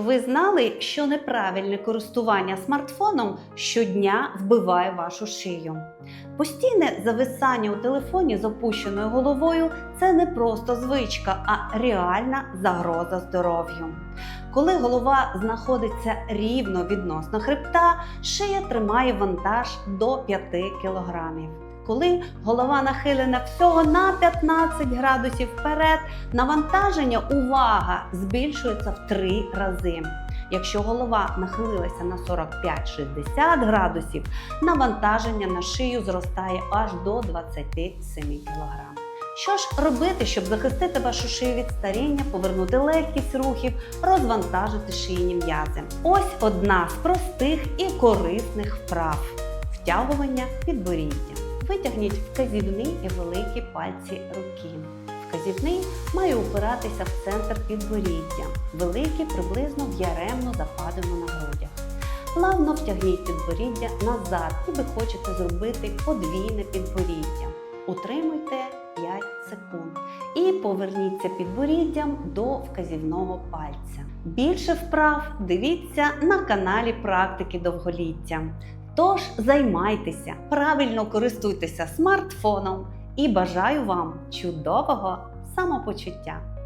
Ви знали, що неправильне користування смартфоном щодня вбиває вашу шию? Постійне зависання у телефоні з опущеною головою це не просто звичка, а реальна загроза здоров'ю. Коли голова знаходиться рівно відносно хребта, шия тримає вантаж до 5 кг. Коли голова нахилена всього на 15 градусів вперед, навантаження увага збільшується в 3 рази. Якщо голова нахилилася на 45-60 градусів, навантаження на шию зростає аж до 27 кг. Що ж робити, щоб захистити вашу шию від старіння, повернути легкість рухів, розвантажити шийні м'язи? Ось одна з простих і корисних вправ втягування підборіддя. Витягніть вказівний і великі пальці руки. Вказівний має упиратися в центр підборіддя, великий приблизно в яремно западину на грудях. Плавно втягніть підборіддя назад, ніби хочете зробити подвійне підборіддя. Утримуйте 5 секунд і поверніться підборіддям до вказівного пальця. Більше вправ дивіться на каналі Практики довголіття. Тож займайтеся, правильно користуйтеся смартфоном і бажаю вам чудового самопочуття!